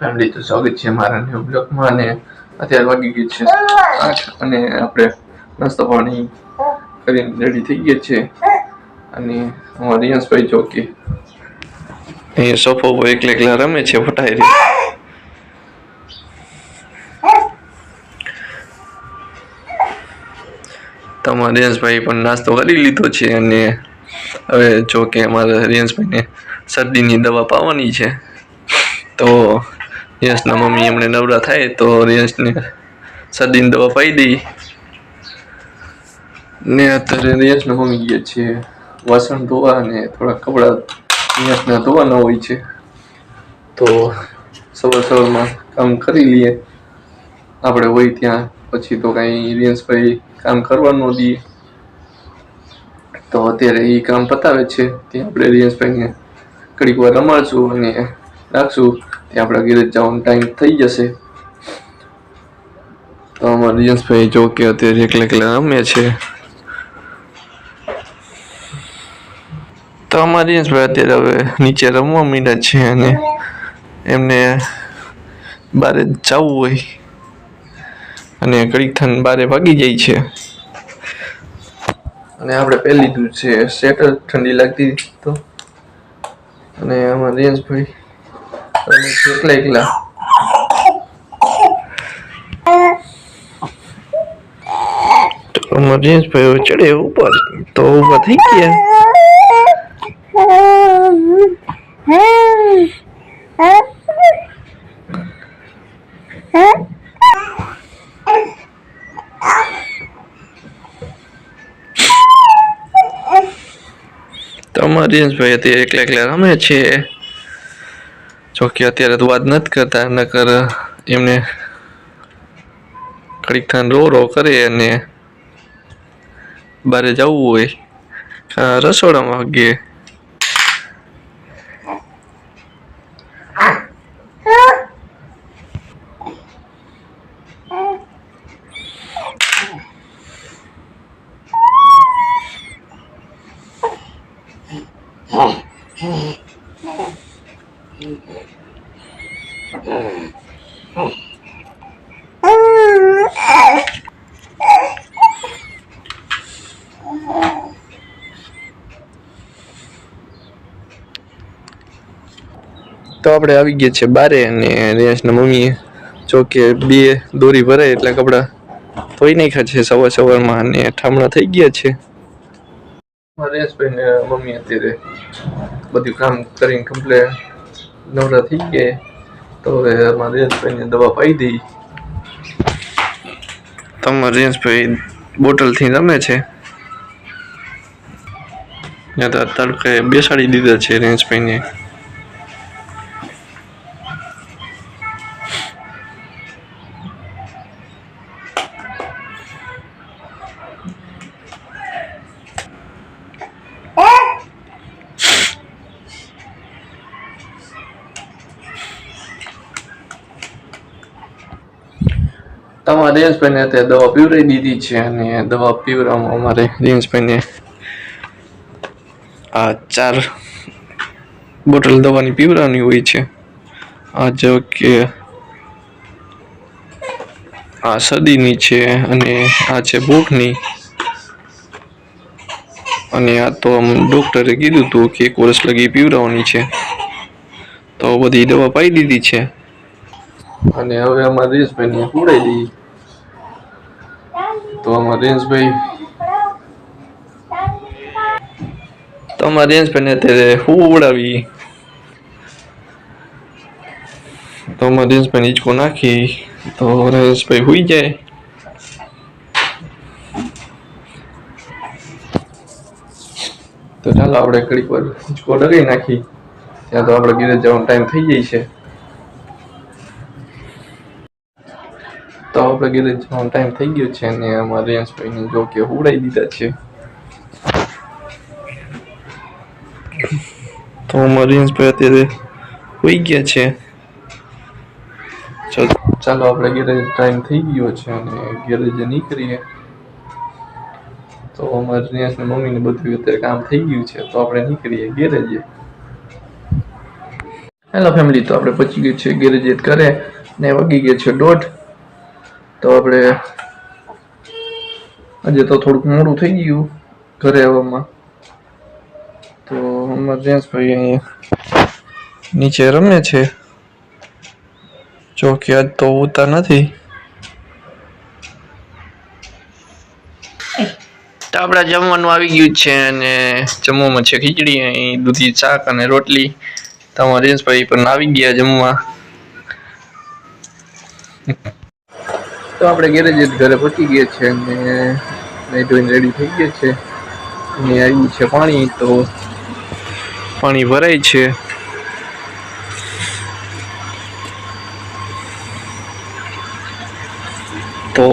Family, તો સ્વાગત છે મારા ન્યુ બ્લોગમાં અને અત્યારે વાગી ગયું છે આઠ અને આપણે નાસ્તો પાણી કરીને રેડી થઈ ગયા છે. અને અમારા રિયાંશભાઈ જો કે સોફા ઉપર એકલા એકલા રમે છે ફટાઈ તમારા રિયાંશભાઈ પણ નાસ્તો કરી લીધો છે અને હવે જો કે અમારા રિયાંશભાઈને શરદીની દવા પાવાની છે. તો યશના મમ્મી એમણે નવરા થાય તો યશને સદીન દવા પાઈ દઈ. ને અત્યારે યશના મમ્મી ગયા છે વાસણ ધોવા અને થોડા કપડાં. યશના ધોવાના હોય છે. તો સવાર સવારમાં કામ કરી લઈએ. આપણે હોય ત્યાં. પછી તો કાંઈ રિયન્સભાઈ કામ કરવા ન દઈએ. તો અત્યારે એ કામ પતાવે છે. ત્યાં આપણે રિયન્સભાઈને ઘડીક વાર રમાડશું અને રાખશું. ત્યાં આપણા ઘરે જવાનો ટાઈમ થઈ જશે. તો અમારા રિયાંશભાઈ જો કે અત્યારે એકલા એકલા રમે છે. તો અમારા રિયાંશભાઈ અત્યારે હવે નીચે રમવા માંડ્યા છે અને એમને બારે જવું હોય. અને ઘડીક થઈને બારે ભાગી જાય છે. અને આપણે પહેલી લીધું છે સ્વેટર ઠંડી લાગતી તો. અને રમે છે એકલા એકલા. આમાં ચડે ઉપર, તો ઊભા થઈ ગયા. તો અમારા અત્યારે એકલા એકલા રમે છે. જો કે અત્યારે તો વાત નથી કરતા, નકર એમને ઘડીક થાન રો રો કરે અને બારે જવું હોય. રસોડામાં વાગીએ તો આપણે આવી ગયા છે બારે અને રેશના મમ્મીએ જો કે બે દોરી ભરાય એટલે કપડાં ધોઈ નાખ્યા છે સવાર સવારમાં અને ઠામણા થઈ ગયા છે. રેશભાઈ ને મમ્મી અત્યારે બધું કામ કરીને કમ્પ્લેટ નવરા થઈ ગયા. તો હવે અમારે રેશભાઈને દવા પાઈ દઈ. તમારે રેશભાઈ બોટલથી રમે છે? ત્યાં તો તડકે બેસાડી દીધા છે રેશભાઈને. તમારા રેન્જભાઈને અત્યારે દવા પીવડાવી દીધી છે અને દવા પીવરામાં અમારે રેન્જભાઈને આ ચાર બોટલ દવાની પીવરાવાની હોય છે. આ જો કે આ શરદીની છે અને આ છે ભૂખની અને આ તો ડૉક્ટરે કીધું હતું કે એક વર્ષ લગી પીવડાવવાની છે. તો બધી દવા પાઈ દીધી છે. અને હવે અમારા રીસભાઈને પૂરાઈ દઈએ તો અમારા રેન્જભાઈ તો અમારા રેન્જભાઈને અત્યારે હું ઉડાવી. તો અમારા રેન્જભાઈ હિંચકો નાખી. તો રેન્સભાઈ હુઈ જાય. તો ચાલો આપણે ઘડીક વાર હિંચકો ડગાઈ નાખી. ત્યાં તો આપણે ઘરે જવાનો ટાઈમ થઈ જાય છે. તો આપણે ઘરે જવાનો ટાઈમ થઈ ગયો છે અને અમારા રેન્સભાઈને જો કે ઉડાઈ દીધા છે. તો અમારા રેન્સભાઈ અત્યારે હોઈ ગયા છે. ચાલો આપણે ઘરે ટાઈમ થઈ ગયો છે અને ઘરે નીકળીએ. તો અમારે રેન્જની મમ્મીને બધું અત્યારે કામ થઈ ગયું છે, તો આપણે નીકળીએ ગેરેજે. હેલો ફેમિલી તો આપણે પહોંચી ગયું છે ગેરેજ કરે ને વગી ગયો છે દોઢ. તો આપણે આજે તો થોડુંક મોડું થઈ ગયું ઘરે આવવામાં. તો જેન્ટ્સભાઈ અહીંયા નીચે રમે છે. જો આજ તો ઉતા નથી. તો આપણા જમવાનું આવી ગયું છે અને જમવામાં છે ખીચડી, અહીં દૂધી, શાક અને રોટલી. તમારા રેન્સભાઈ પણ આવી ગયા જમવા. તો આપણે ગેરેજ ઘરે પહોંચી ગયા છે અને નહીં ધોઈને રેડી થઈ ગયા છે. અને આવ્યું છે પાણી તો પાણી ભરાય છે. તો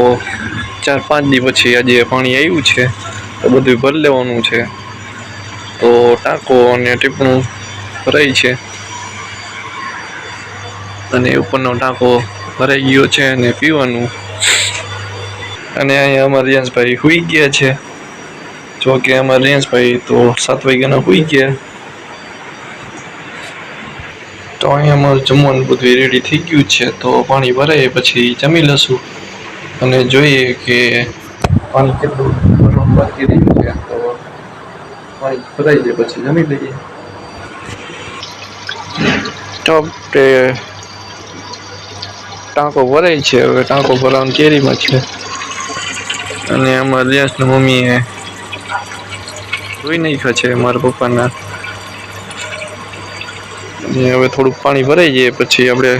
ચાર પાંચ દી પછી આજે પાણી આવ્યું છે. તો બધું ભરી લેવાનું છે. તો ટાંકો અને ટીપણું ભરાય છે. અને ઉપરનો ટાંકો ભરાઈ ગયો છે અને પીવાનું. અને અહીંયા અમારા રિયાંશભાઈ હુઈ ગયા છે. જો કે અમારા રિયાંશભાઈ તો સાત વાગ્યાના હુઈ ગયા. તો અહીંયા અમારું જમવાનું બધું રેડી થઈ ગયું છે. તો પાણી ભરાય પછી જમી લઈશું. અને જોઈએ કે પાણી કેટલું બાકી રહ્યું છે. તો પાણી ભરાઈ જાય પછી જમી લઈએ. ટાંકો ભરાય છે, હવે ટાંકો ભરાવાની કેરીમાં છે. અને અમારા રિયાસની મમ્મીએ ધોઈ નાખ્યા છે મારા પપ્પાના. હવે થોડુંક પાણી ભરાઈ જાય, પછી આપણે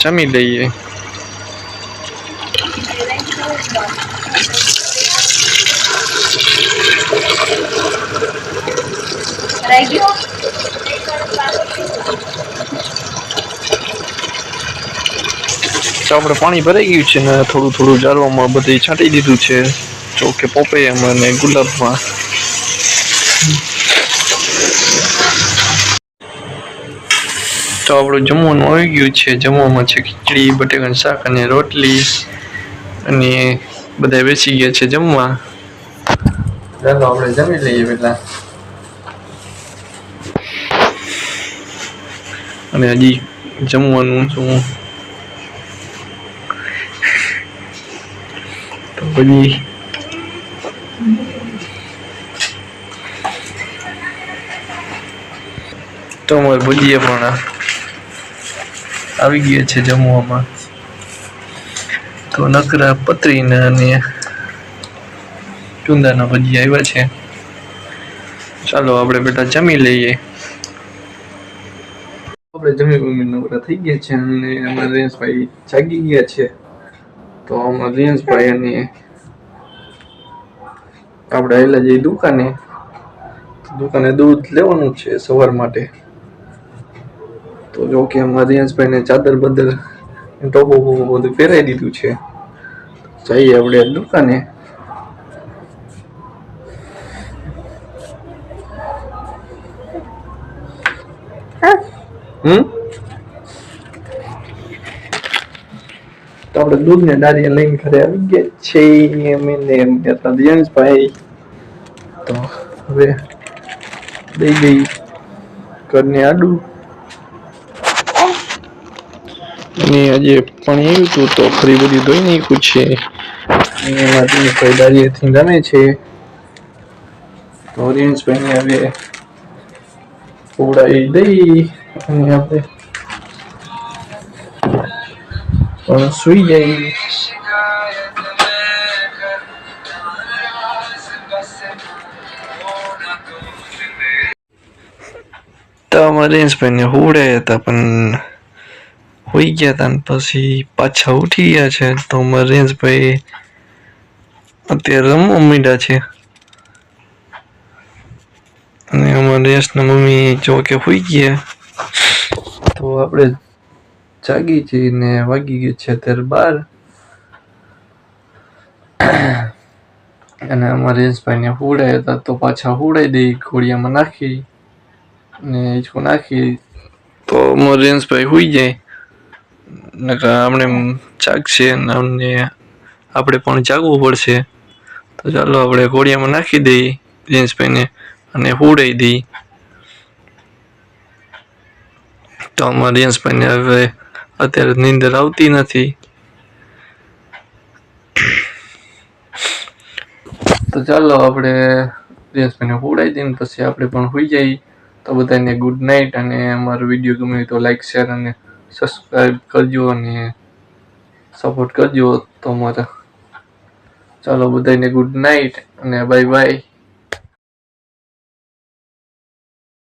જમી લઈએ. Thank ગયો આપણે પાણી ભરાઈ ગયું છે ને થોડું થોડું જાળવામાં બધી છાંટી દીધું છે. જો કે પોપૈયામાં અને ગુલાબમાં. તો આપણું જમવાનું આવી ગયું છે. જમવામાં છે ખીચડી, બટેકાનું શાક અને રોટલી અને બધા બેસી ગયા છે જમવા. ચાલો આપણે જમી લઈએ પહેલાં. અને હજી જમવાનું શું? પછી તો મારે ભજીએ પણ આવી ગયા છે જમવામાં. તો નકરા પતરીના અને ચુંદાના ભજીયા આવ્યા છે. ચાલો આપણે બેટા જમી લઈએ. આપણે જમી બમી નવરા થઈ ગયા છે અને અમારા રેન્સભાઈ જાગી ગયા છે. તો અમારા રેન્સભાઈ અને આપણે એટલે જઈએ દુકાને દુકાને દૂધ લેવાનું છે સવાર માટે. તો જો કે અમારા ચાદર, બદર ટોપો બોપો બધું પહેરાવી દીધું છે. જઈએ આપણે દુકાને. હમ? તો આપણે દૂધ ને ડાળીયા લઈને ઘરે આવી ગયા છે અમે ને દિયાંશભાઈ તો હવે દઈ દઈ ઘરને આડું. અને આજે પાણી આવ્યું હતું તો ફરી બધી ધોઈ નાખ્યું છે. અને દિનેશભાઈ દાળીએથી રમે છે. તો દિનેશભાઈને હવે ઉડાવી દઈ અને આપણે પણ સુઈ જઈએ. તો અમારે હુવડાયા હતા પણ હોઈ ગયા હતા ને પછી પાછા ઉઠી ગયા છે તો અમારા રેન્સભાઈ અત્યારે રમવા મીડા છે અને અમારા મમ્મી જો કે હોઈ ગયા તો આપણે જાગી છીએ ને વાગી ગયું છે અત્યારે બાર અને અમારા રેન્સભાઈને હુવડાયા હતા તો પાછા હુડાઈ દઈ ઘોડિયામાં નાખી નાખી. તો અમારા રેન્સભાઈ હુઈ જાય. નકર આપણે જાગશે ને અમને આપણે પણ જાગવું પડશે. તો ચાલો આપણે ઘોડિયામાં નાખી દઈએ રેન્સભાઈને અને હુડાઈ દઈ. તો અમારા રિયાંશભાઈને હવે અત્યારે નીંદર આવતી નથી. તો ચાલો આપણે રિન્સભાઈને હુડાઈ દઈએ પછી આપણે પણ હોઈ જઈએ તો બધાને ગુડ નાઇટ અને અમારો વીડિયો ગમે તો લાઈક શેર અને સબસ્ક્રાઈબ કરજો અને સપોર્ટ કરજો તો અમારા ચાલો બધાને ગુડ નાઇટ અને બાય બાય